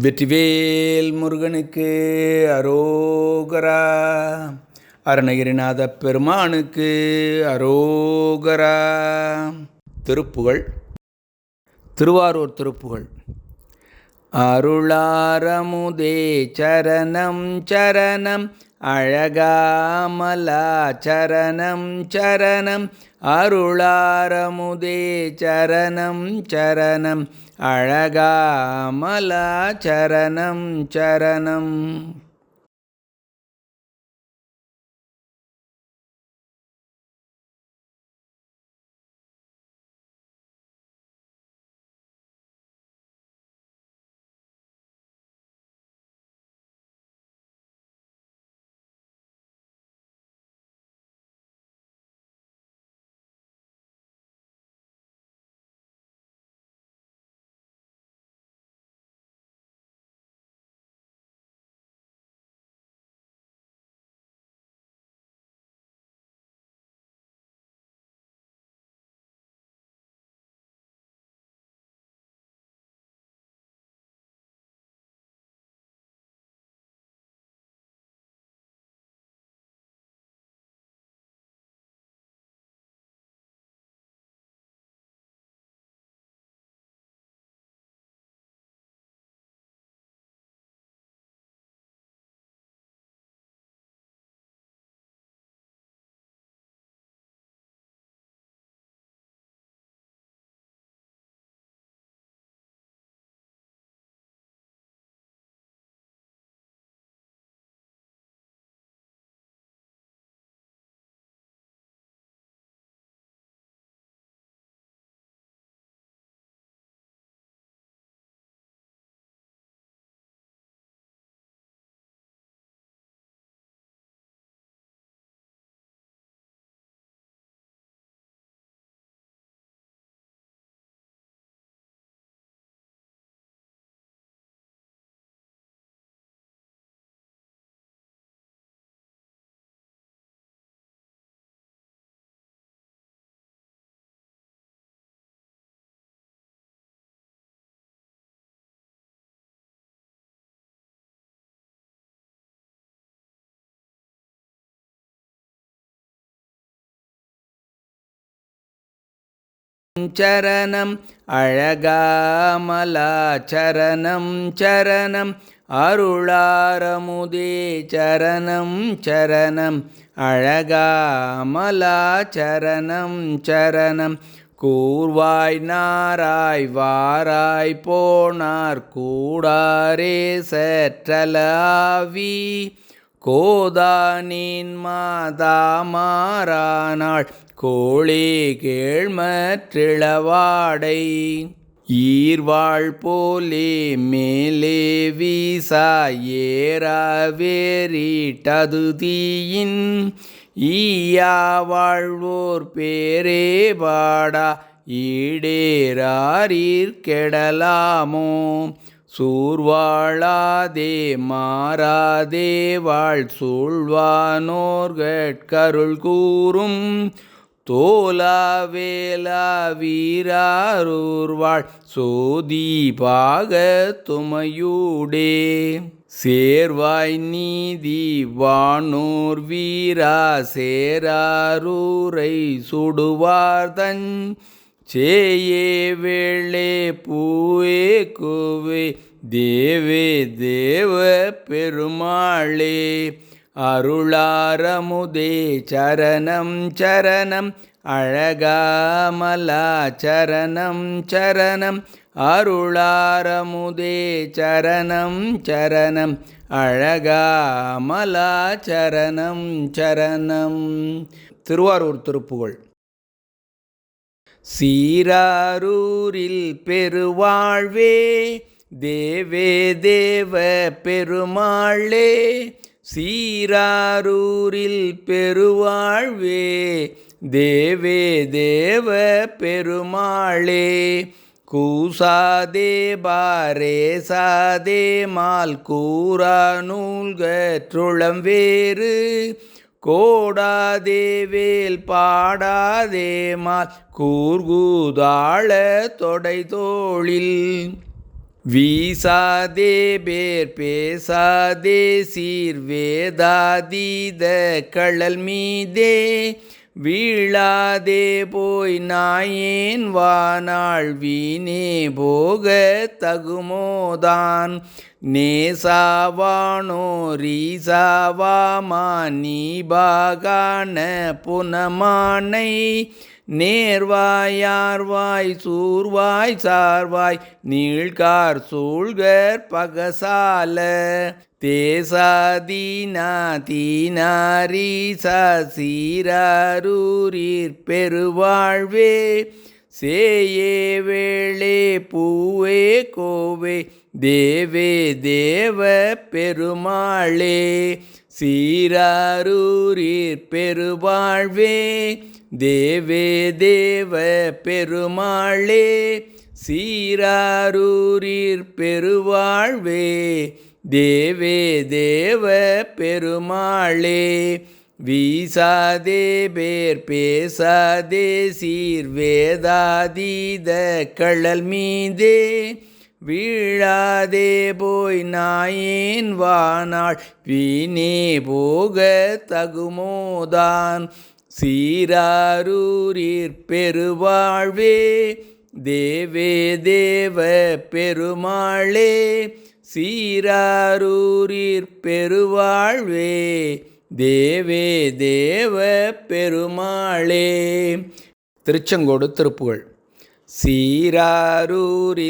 வெற்றிவேல் முருகனுக்கு அரோகரா. அருணகிரிநாத பெருமானுக்கு அரோகரா. திருப்புகழ். திருவாரூர் திருப்புகழ். அருளாரமுதே சரணம் சரணம் அழகாமலா சரணம் சரணம் அருளாரமுதே சரணம் சரணம் அழகாமலா சரணம். சரணம் அழகாமலாச்சரணம் சரணம் அருளாரமுதே சரணம் சரணம் அழகாமலாச்சரணம் சரணம். கூர்வாய் நாராய் வாராய் போனார் கூடாரே சற்றலாவி. கோதானின் மாதா மாறானாள் கோழி கேழ்மற்றிளவாடை. ஈர்வாள் போலே மேலே வீசா ஏறாவேறிட்டது தீயின் ஈயா வாழ்வோர் பேரே பாடா ஈடேறாரீர் கெடலாமோ. சூர்வாழாதே மாறாதே வாழ் சூழ்வானோர்கட்கருள் கூறும் தோலாவேலா வீராரூர்வாள் சோதீபாக துமையூடே சேர்வாய் நீதி வானூர் வீரா சேராரூரை சுடுவார்தன் சேயே வேளே பூவே கோவே. தேவே தேவ பெருமாளே. அருளாரமுதே சரணம் சரணம். அழகாமலா சரணம் சரணம். அருளாரமுதே சரணம் சரணம். அழகாமலா சரணம் சரணம். திருவாரூர் திருப்புகழ். சீராரூரில் பெருவாழ்வே தேவே தேவ பெருமாளே சீராரூரில் பெருவாழ்வே தேவே தேவ பெருமாளே. கூசாதே பாரே சாதே மால் கூறா நூல்கற்றுளம் வேறு. கோடாதேவேல் பாடாதே மால் கூர்கூதாள தொடை தோளில் வீசாதே பேர் பேசாதே சீர் வேதாதீத கழல் மீதே. வீழாதே போய் நாயேன் வானாள் வீணே போக தகுமோதான். நேசாவானோ ரீசாவாமா நீபாகான புனமானை. நேர்வாய் யார்வாய் சூர்வாய் சார்வாய் நீழ்கார் சூழ்கர் பகசால. தேசா தீனா தீனாரி சீராரூரீர் பெருவாழ்வே. சேயே வேளே பூவே கோவே தேவே தேவ பெருமாளே. சீராரூரீர் பெருவாழ்வே. தேவே தேவ பெருமாளே சீராரூரீர் பெருவாழ்வே தேவே தேவ பெருமாளே வீசாதே பேர் பேசாதே சீர் வேதாதீத கழல் மீதே வீழாதே போய் நாயேன் வானாள் வீணே போக தகுமோதான். சீராரூரீர் பெருவாழ்வே தேவே தேவ பெருமாளே சீராரூரீர் பெருவாழ்வே தேவே தேவ பெருமாளே. திருச்செங்கோடு திருப்புகழ். சீராரூரில்